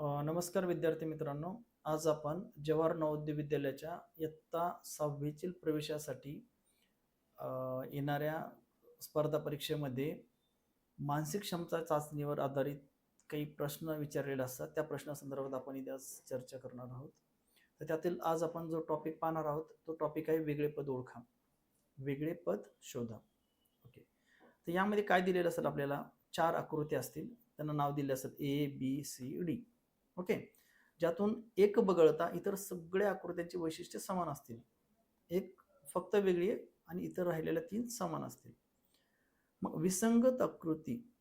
नमस्कार विद्यार्थी मित्रांनो. आज आपण जवाहर नवोदय विद्यालयाच्या इयत्ता सहावीतील प्रवेशासाठी येणाऱ्या स्पर्धा परीक्षेमध्ये मानसिक क्षमता चाचणीवर आधारित काही प्रश्न विचारलेले असतात. त्या प्रश्नासंदर्भात आपण इथे आज चर्चा करणार आहोत. तर त्यातील आज आपण जो टॉपिक पाहणार आहोत तो टॉपिक आहे वेगळे पद ओळखा. वेगळे पद शोधा. ओके तर यामध्ये काय दिलेलं असेल आपल्याला? चार आकृती असतील. त्यांना नाव दिले असेल A B C D okay? ज्यातून एक बगळता इतर सगळ्या आकृत्यांची वैशिष्ट्ये समान असतील. एक फक्त वेगळी आणि इतर राहिलेल्या तीन समान असतील. मग विसंगत आकृती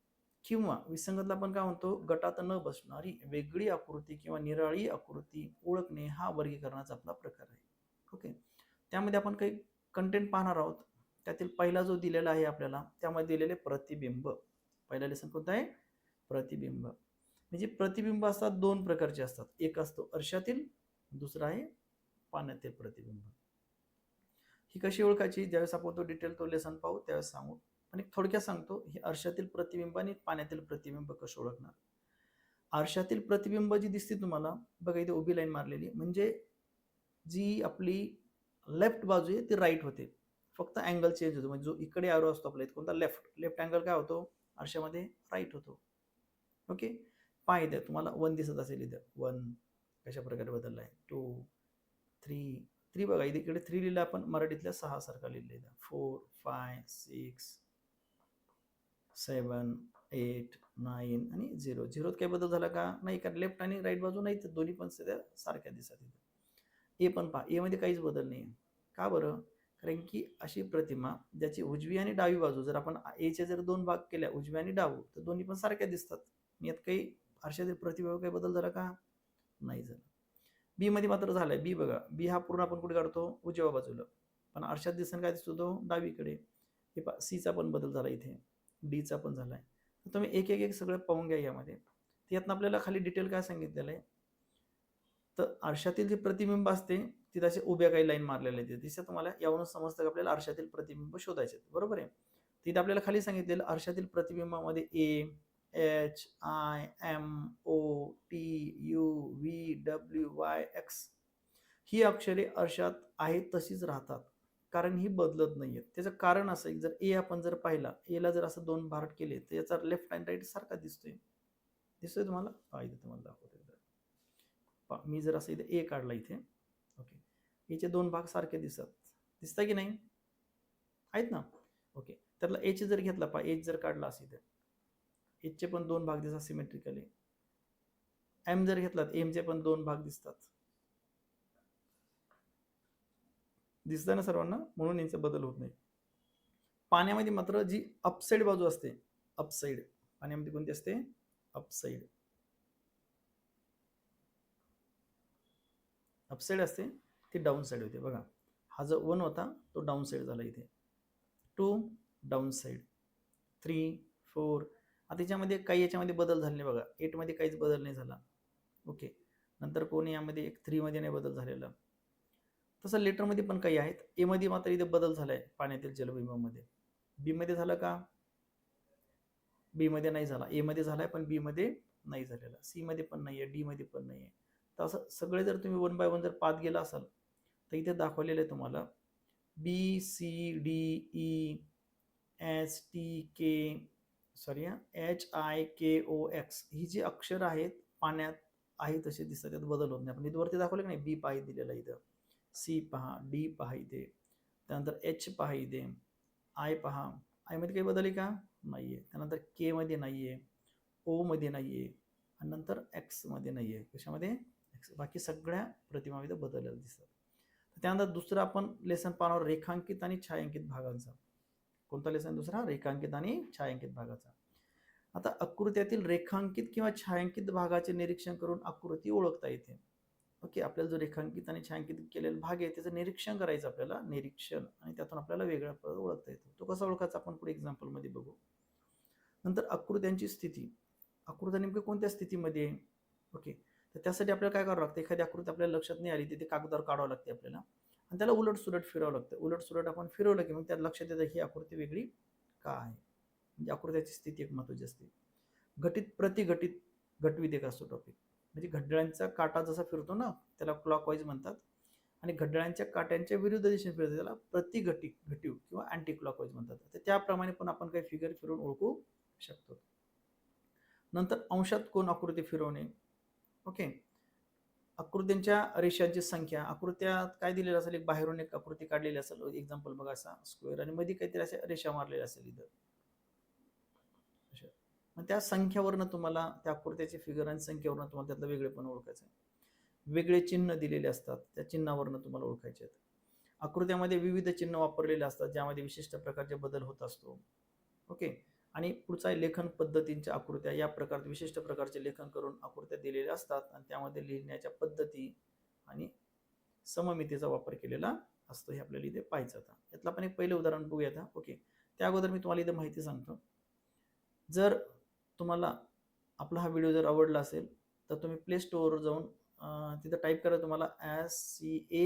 किंवा विसंगतला आपण काय म्हणतो? गटात न बसणारी वेगळी आकृती किंवा निराळी आकृती ओळखणे हा वर्गीकरणाचा आपला प्रकार आहे. ओके? त्यामध्ये आपण काही कंटेंट पाहणार आहोत. त्यातील पहिला जो दिलेला आहे आपल्याला त्यामध्ये दिलेले प्रतिबिंब. पहिला लेसन कोणता आहे? प्रतिबिंब. म्हणजे प्रतिबिंब असतात दोन प्रकारचे असतात. एक असतो अर्शातील दुसरा आहे पाण्यातील प्रतिबिंब. ही कशी ओळखायची? ज्यावेळेस आपण तो डिटेल तो लेसन पाहू त्यावेळेस सांगू. आणि थोडक्यात सांगतो हे अर्शातील प्रतिबिंब आणि पाण्यातील प्रतिबिंब कसे ओळखणार? आरशातील प्रतिबिंब जी दिसते तुम्हाला बघा इथे उभी लाईन मारलेली म्हणजे जी आपली लेफ्ट बाजू आहे ती राईट होते. फक्त अँगल चेंज होतो. म्हणजे जो इकडे आरो असतो आपल्या कोणता लेफ्ट लेफ्ट अँगल काय होतो? आरशामध्ये राईट होतो. ओके पाय द्या तुम्हाला वन दिसत असेल इथं. वन कशा प्रकारे बदलला आहे? टू थ्री थ्री बघा इथे इकडे थ्री लिहिलं आपण मराठीतल्या सहा सारखा लिहिलं इथं. Four five six seven eight nine आणि झिरो. झिरोत काही बदल झाला का? नाही कारण लेफ्ट आणि राईट बाजू नाही तर दोन्ही पण सध्या सारख्या दिसतात इथं ए पण पहा एमध्ये काहीच बदल नाही का बरं? कारण की अशी प्रतिमा ज्याची उजवी आणि डावी बाजू जर आपण एचे जर दोन भाग केल्या उजवी आणि डावू तर दोन्ही पण सारख्या दिसतात. यात काही आरशातील प्रतिभाव काही बदल झाला का? नाही झाला. बी मध्ये मात्र झालाय. बी बघा. बी हा पूर्ण आपण कुठे काढतो? उजव्या बाजूला. पण आरशात दिसन काय दिसतो तो? डावीकडे. हे पा सीचा पण बदल झाला इथे. डीचा पण झालाय. तर तुम्ही एक एक एक सगळं पाहून घ्या यामध्ये. यातनं आपल्याला खाली डिटेल काय सांगितलेलं आहे? तर आरशातील जे प्रतिबिंब असते तिथे असे उभ्या काही लाईन मारलेल्या आहेत. तिथे तुम्हाला यावरून समजतं की आपल्याला आरशातील प्रतिबिंब शोधायचे आहेत. बरोबर आहे? तिथे आपल्याला खाली सांगितलेलं आरशातील प्रतिबिंबामध्ये A H I M O T U V W Y X ही अक्षरे अर्षात आहेत तशीच राहतात. कारण ही बदलत नाही आहेत त्याचं कारण असं आहे जर ए आपण जर पाहिला एला जर असं दोन भारट केले तर याचा लेफ्ट अँड राईट सारखा दिसतोय. दिसतोय तुम्हाला? पाहिजे तुम्हाला दाखवतो पहा, मी जर असं इथे ए काढला इथे ओके याचे दोन भाग सारखे दिसत दिसतं की नाही? आहेत ना? ओके त्यातला एच जर घेतला पा एच जर काढला असं इथे. एचचे पण दोन भाग दिसतात सिमेट्रिकली एम जर घेतलात एमचे पण दोन भाग दिसतात. दिसतं ना सर्वांना? म्हणून यांचा बदल होत नाही. पाण्यामध्ये मात्र जी अपसाईड बाजू असते अपसाईड पाण्यामध्ये कोणती असते? अपसाईड अपसाईड असते ती डाऊन साईड होते. बघा हा जो वन होता तो डाऊन साईड झाला इथे. Two down side three four आता याच्यामध्ये काही याच्यामध्ये बदल झाले नाही बघा. एटमध्ये काहीच बदल नाही झाला. ओके नंतर कोणी यामध्ये एक थ्रीमध्ये नाही बदल झालेला. तसं लेटरमध्ये पण काही आहेत. एमध्ये मात्र इथे बदल झाला आहे पाण्यातील जलबिंबामध्ये बीमध्ये झालं का? बीमध्ये नाही झाला. एमध्ये झाला आहे पण बीमध्ये नाही झालेला. सीमध्ये पण नाही आहे डीमध्ये पण नाही आहे तर असं सगळे जर तुम्ही वन बाय वन जर पात गेला असाल तर इथे दाखवलेलं आहे तुम्हाला. B C D E S T K sorry H I K O X ही जी अक्षर आहेत पाण्यात आहे तसे दिसतात त्यात बदल होत नाही. आपण इथवरती दाखवले की नाही? बी पाही दिलेलं इथं. सी पहा डी पहा इथे. त्यानंतर एच पहा इथे. आय पहा. आयमध्ये काही बदल आहे का? नाही आहे त्यानंतर केमध्ये नाही आहे ओमध्ये नाही आहे आणि नंतर एक्समध्ये नाही आहे कशामध्ये? एक्स बाकी सगळ्या प्रतिमामध्ये बदललेल्या दिसतात. त्यानंतर दुसरं आपण लेसन पानावर रेखांकित आणि छायांकित भागांचा. कोणता लेसन दुसरा? रेखांकित आणि छायांकित भागाचा. आता आकृत्यातील रेखांकित किंवा छायांकित भागाचे निरीक्षण करून आकृती ओळखता येते. ओके आपल्याला जो रेखांकित आणि छायांकित केलेला भाग आहे त्याचं निरीक्षण करायचं आपल्याला निरीक्षण. आणि त्यातून आपल्याला वेगळा पद ओळखता येतो. तो कसा ओळखायचा? आपण पुढे एक्झाम्पलमध्ये बघू. नंतर आकृत्यांची स्थिती. आकृत्या नेमकं कोणत्या स्थितीमध्ये आहे? ओके तर त्यासाठी आपल्याला काय करावं लागतं? एखादी आकृती आपल्याला लक्षात नाही आली तिथे कागदावर काढावं लागते आपल्याला. आणि त्याला उलट सुलट फिरावं लागतं. उलट सुलट आपण फिरवलं की मग त्यात लक्षात येतं ही आकृती वेगळी का आहे? म्हणजे आकृत्याची स्थिती एक महत्त्वाची असते. घटित प्रतिघटित घटवित एक असतो टॉपिक म्हणजे घड्याळांचा काटा जसा फिरतो ना त्याला क्लॉकवाईज म्हणतात. आणि घड्याळांच्या काट्यांच्या विरुद्ध दिशेने फिरतो त्याला प्रतिघटी घटीव किंवा अँटी क्लॉकवाईज म्हणतात. तर त्याप्रमाणे पण आपण काही फिगर फिरवून ओळखू शकतो. नंतर अंशात कोण आकृती फिरवणे? ओके आकृत्यांच्या रेषांची संख्या आकृत्यात काय दिलेलं असेल? एक बाहेरून एक आकृती काढलेली असेल. एक्झाम्पल बघा असा स्क्वेअर आणि मध्ये काहीतरी अशा रेषा मारलेल्या असेल इथं. मग त्या संख्यावरनं तुम्हाला त्या आकृत्याचे फिगर आणि संख्येवरनं तुम्हाला त्यातलं वेगळेपण ओळखायचं आहे वेगळे चिन्ह दिलेले असतात. त्या चिन्हावरनं तुम्हाला ओळखायचे आहेत. आकृत्यामध्ये विविध चिन्ह वापरलेले असतात ज्यामध्ये विशिष्ट प्रकारचे बदल होत असतो. ओके आणि पुढचा लेखन पद्धतींच्या आकृत्या या प्रकार विशिष्ट प्रकारचे लेखन करून आकृत्या दिलेल्या असतात आणि त्यामध्ये लिहिण्याच्या पद्धती आणि सममितीचा वापर केलेला असतो हे आपल्याला इथे पाहायचं आता. यातलं आपण एक पहिलं उदाहरण बघूया आता. ओके. त्या अगोदर मी तुम्हाला इथे माहिती सांगतो. जर तुम्हाला आपला हा व्हिडिओ जर आवडला असेल तर तुम्ही प्ले स्टोअरवर जाऊन तिथं टाईप करा तुम्हाला एस सी ए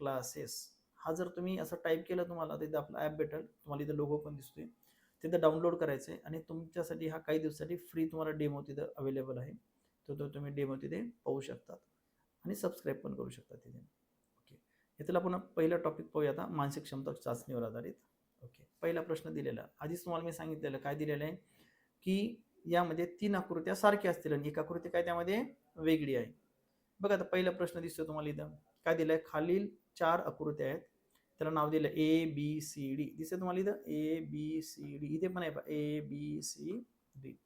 क्लासेस हा जर तुम्ही असं टाईप केलं तुम्हाला तिथं आपला ॲप भेटेल. तुम्हाला इथं लोगो पण दिसतोय. तिथं डाउनलोड करायचं आहे आणि तुमच्यासाठी हा काही दिवसासाठी फ्री तुम्हाला डेमो तिथं अवेलेबल आहे. तो तो तुम्ही डेमो तिथे पाहू शकतात आणि सबस्क्राईब पण करू शकता तिथे. ओके इथला आपण पहिला टॉपिक पाहूया आता मानसिक क्षमता चाचणीवर आधारित. ओके पहिला प्रश्न दिलेला. आधीच तुम्हाला मी सांगितलेलं काय दिलेलं आहे? की यामध्ये तीन आकृत्या सारख्या असतील आणि एक आकृती काय त्यामध्ये? वेगळी आहे. बघा आता पहिला प्रश्न दिसतो तुम्हाला इथं. काय दिलं आहे खालील चार आकृत्या आहेत. त्याला नाव दिलं ए बी सी डी दिसते तुम्हाला इथं? ए बी सी डी इथे पण आहे ए बी सी डी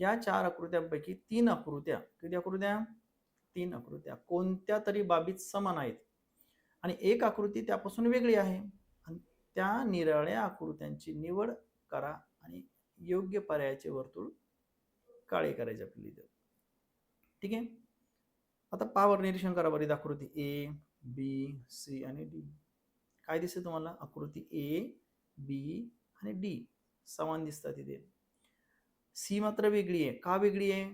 या चार आकृत्यांपैकी तीन आकृत्या किती आकृत्या? तीन आकृत्या. कोणत्या तरी बाबीत समान आहेत. आणि एक आकृती त्यापासून वेगळी आहे. आणि त्या निराळ्या आकृत्यांची निवड करा आणि योग्य पर्यायाचे वर्तुळ काळे करायचे आपल्याला इथं. ठीक आहे? आता पावर निरीक्षण करा बरी आकृती ए बी सी आणि डी काय दिसते तुम्हाला? आकृती ए बी आणि डी समान दिसतात इथे. सी मात्र वेगळी आहे. का वेगळी आहे?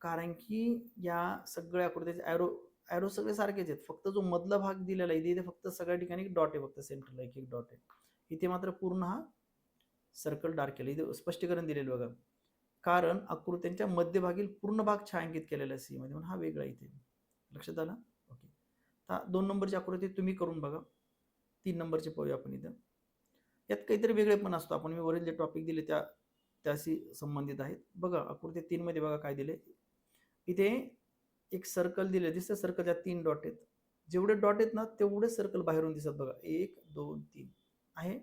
कारण की या सगळ्या आकृत्याचे ॲरो ॲरो सगळे सारखेच आहेत. फक्त जो मधला भाग दिलेला आहे इथे फक्त सगळ्या ठिकाणी डॉट आहे फक्त सेंटरला एक एक डॉट आहे. इथे मात्र पूर्ण हा सर्कल डार्क केला. इथे स्पष्टीकरण दिलेलं बघा. कारण आकृत्यांच्या मध्यभागील पूर्ण भाग छायांकित केलेला आहे सी मध्ये. म्हणून हा वेगळा इथे. लक्षात आला? ओके तर दोन नंबरची आकृती तुम्ही करून बघा. तीन नंबरचे पाहूया आपण इथं. यात काहीतरी वेगळे पण असतो. आपण मी वरील जे टॉपिक दिले त्या त्याशी संबंधित आहेत. बघा आकृती तीनमध्ये बघा काय दिले. इथे एक सर्कल दिले. दिसतं सर्कलच्या तीन डॉट आहेत. जेवढे डॉट आहेत ना तेवढे सर्कल बाहेरून दिसत बघा. एक दोन तीन. आहे?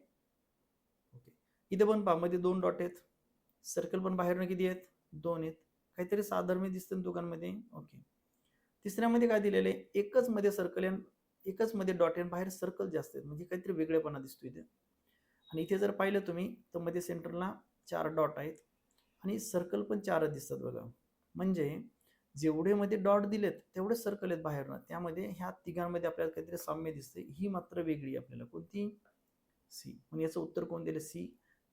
ओके. इथे पण पहा मध्ये दोन डॉट आहेत. सर्कल पण बाहेरून किती आहेत? दोन आहेत. काहीतरी साधर्म्य दिसतं दोघांमध्ये. ओके. तिसऱ्यामध्ये काय दिलेलं आहे? एकच मध्ये सर्कल आहे. एकच मध्ये डॉट आहे बाहेर सर्कल जास्त आहेत. म्हणजे काहीतरी वेगळेपणा दिसतो इथे. आणि इथे जर पाहिलं तुम्ही तर मध्ये सेंटरला चार डॉट आहेत. आणि सर्कल पण चारच दिसतात बघा. म्हणजे जेवढे मध्ये डॉट दिलेत तेवढे सर्कल आहेत बाहेरनं. त्यामध्ये ह्या तिघांमध्ये आपल्याला काहीतरी साम्य दिसते ही मात्र वेगळी आहे आपल्याला. कोणती? सी म्हणजे याचं उत्तर कोण दिलं? सी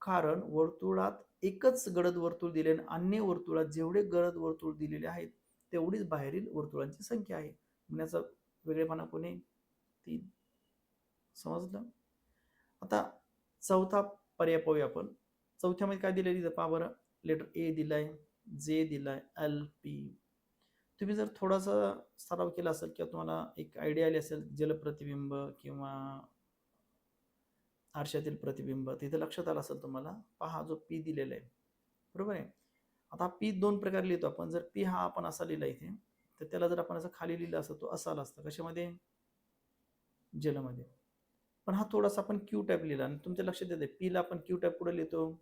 कारण वर्तुळात एकच गडद वर्तुळ दिले आणि अन्य वर्तुळात जेवढे गडद वर्तुळ दिलेले आहेत तेवढीच बाहेरील वर्तुळांची संख्या आहे. म्हणण्याचा वेगळेपणा कोणी तीन समजलं? आता चौथा पर्याय पाहूया आपण. चौथ्यामध्ये काय दिलेली पहा बरं. लेटर ए दिलाय जे दिलाय एल पी तुम्ही जर थोडासा सराव केला असेल किंवा तुम्हाला एक आयडिया आली असेल जलप्रतिबिंब किंवा आरशातील प्रतिबिंब तिथे लक्षात आलं असेल तुम्हाला पहा जो पी दिलेला आहे. बरोबर आहे? आता पी दोन प्रकारे लिहितो आपण. जर पी हा आपण असा लिहिला इथे तर त्याला जर आपण असं खाली लिहिलं असतं तो असा आला असता. कशामध्ये? जलमध्ये. पण हा थोडासा आपण क्यू टाईप लिहिला आणि तुमच्या लक्षात येते पीला आपण क्यू टाईप कुठं लिहितो?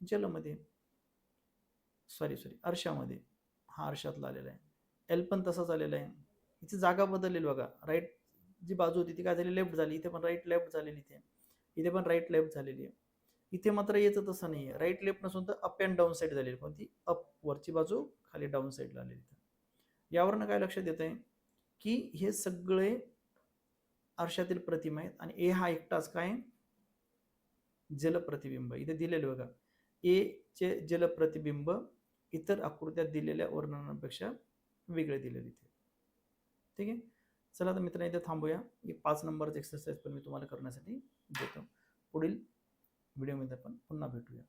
जलमध्ये. सॉरी सॉरी अर्शामध्ये हा अर्शातला आलेला आहे. एल पण तसाच आलेला आहे. इथे जागा बदललेली बघा. राईट जी बाजू होती ती काय झाली? लेफ्ट झाली. इथे पण राईट लेफ्ट झालेली इथे. इथे पण राईट लेफ्ट झालेली आहे. इथे मात्र येतं तसं नाही आहे राईट लेफ्ट नसून तर अप अँड डाऊन साईड झालेली. कोणती? अप वरची बाजू खाली डाऊन साईडला आलेली यावरनं काय लक्षात येत आहे की हे सगळे आरशातील प्रतिमा आहेत आणि ए हा एकटाच काय जलप्रतिबिंब. इथे दिलेले बघा. ए चे जलप्रतिबिंब इतर आकृत्यात दिलेल्या वर्णनापेक्षा वेगळे दिलेले इथे ठीक आहे? चला तर मित्रांनो इथे थांबूया. ही पाच नंबरचं एक्सरसाइज पण मी तुम्हाला करण्यासाठी देतो. पुढील व्हिडिओमध्ये आपण पुन्हा भेटूया.